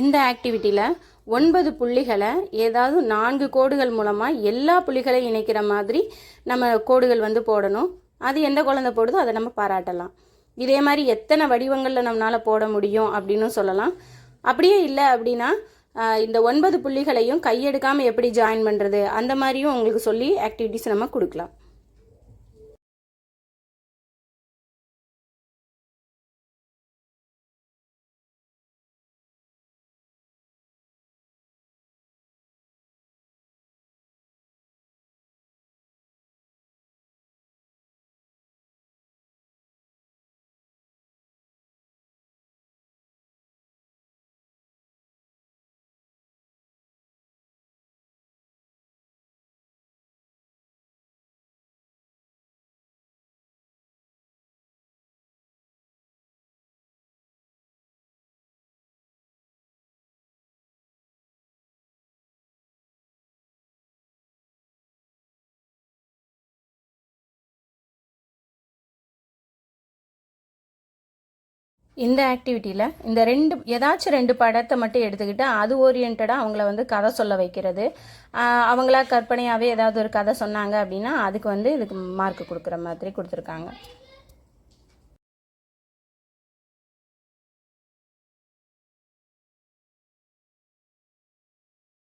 இந்த ஆக்டிவிட்டியில் ஒன்பது புள்ளிகளை ஏதாவது நான்கு கோடுகள் மூலமாக எல்லா புள்ளிகளையும் இணைக்கிற மாதிரி நம்ம கோடுகள் வந்து போடணும். அது எந்த குழந்தை போடுதோ அதை நம்ம பாராட்டலாம். இதே மாதிரி எத்தனை வடிவங்களில் நம்மளால் போட முடியும் அப்படின்னு சொல்லலாம். அப்படியே இல்லை அப்படின்னா இந்த ஒன்பது புள்ளிகளையும் கையெடுக்காமல் எப்படி ஜாயின் பண்ணுறது அந்த மாதிரியும் உங்களுக்கு சொல்லி ஆக்டிவிட்டிஸ் நம்ம கொடுக்கலாம். இந்த ஆக்டிவிட்டியில் இந்த ரெண்டு ஏதாச்சும் ரெண்டு படத்தை மட்டும் எடுத்துக்கிட்டு அது ஓரியன்டாக அவங்கள வந்து கதை சொல்ல வைக்கிறது. அவங்களா கற்பனையாகவே ஏதாவது ஒரு கதை சொன்னாங்க அப்படின்னா அதுக்கு வந்து இதுக்கு மார்க் கொடுக்குற மாதிரி கொடுத்துருக்காங்க.